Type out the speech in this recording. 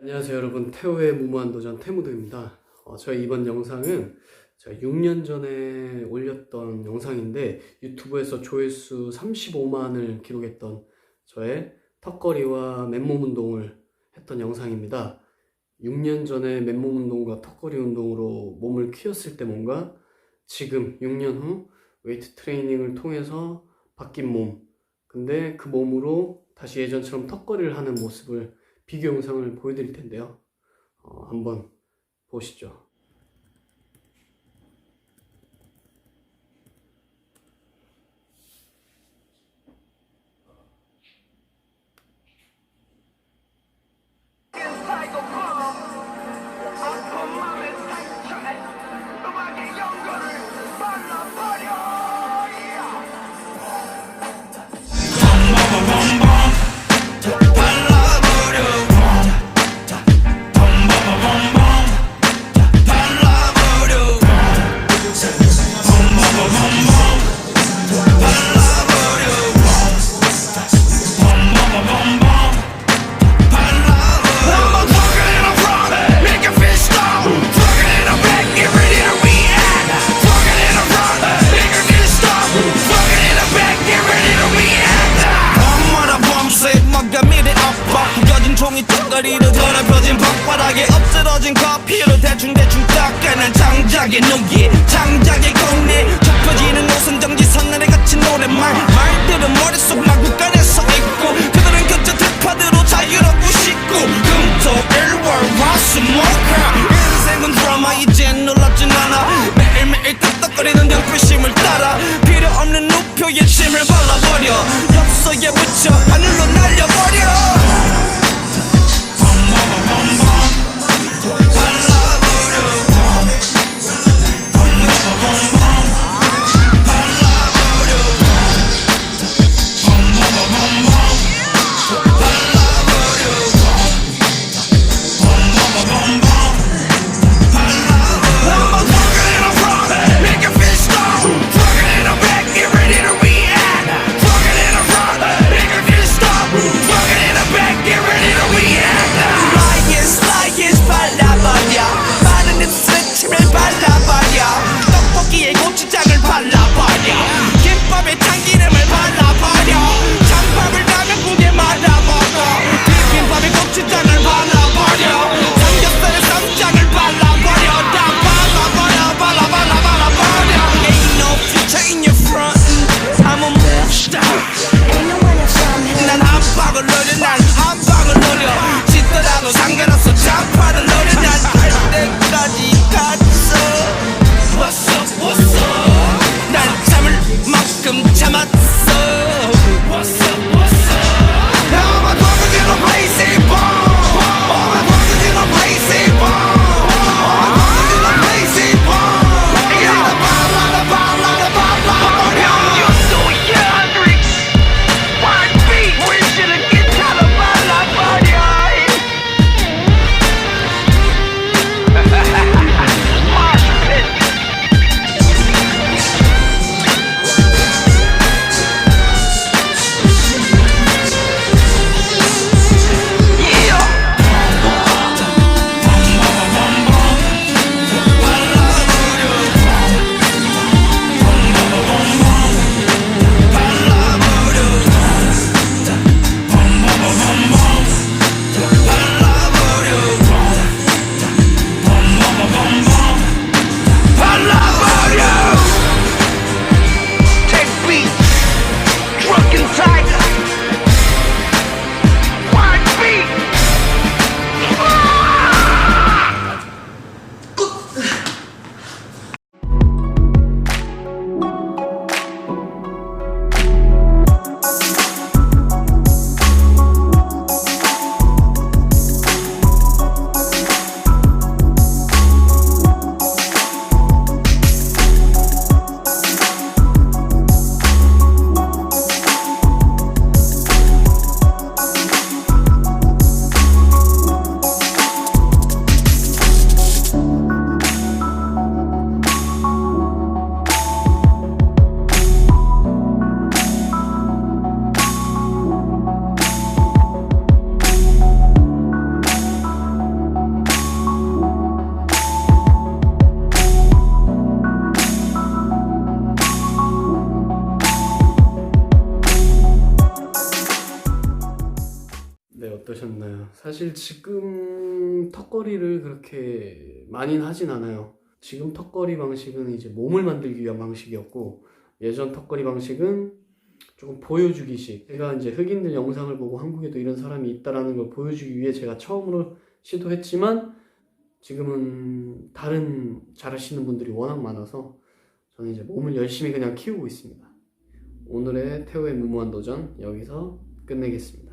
안녕하세요 여러분. 태호의 무모한 도전 태무도입니다. 어, 저희 이번 영상은 제가 6년 전에 올렸던 영상인데 유튜브에서 조회수 35만을 기록했던 저의 턱걸이와 맨몸 운동을 했던 영상입니다. 6년 전에 맨몸 운동과 턱걸이 운동으로 몸을 키웠을 때 뭔가 지금 6년 후 웨이트 트레이닝을 통해서 바뀐 몸. 근데 그 몸으로 다시 예전처럼 턱걸이를 하는 모습을 비교 영상을 보여드릴 텐데요. 어, 한번 보시죠. 종이 턱걸이로 더럽혀진 벅바닥에 엎드러진 커피로 대충대충 닦아낸 장작의 눈기 장작의 공리. 좁혀지는 옷은 정지 선날에 갇힌 노랫말. 말들은 머릿속 마구간에 서 있고 그들은 그저 대파대로 자유롭고 싶고. 금토 일월 화수목화 인생은 드라마 이젠 놀랍진 않아. 매일매일 끄떡거리는 경패심을 따라. 필요 없는 우표에 침을 발라버려. 엽서에 붙여 하늘로 날려버려 어떠셨나요? 사실 지금 턱걸이를 그렇게 많이는 하진 않아요. 지금 턱걸이 방식은 이제 몸을 만들기 위한 방식이었고 예전 턱걸이 방식은 조금 보여주기식. 제가 이제 흑인들 영상을 보고 한국에도 이런 사람이 있다라는 걸 보여주기 위해 제가 처음으로 시도했지만 지금은 다른 잘하시는 분들이 워낙 많아서 저는 이제 몸을 열심히 그냥 키우고 있습니다. 오늘의 태호의 무모한 도전 여기서 끝내겠습니다.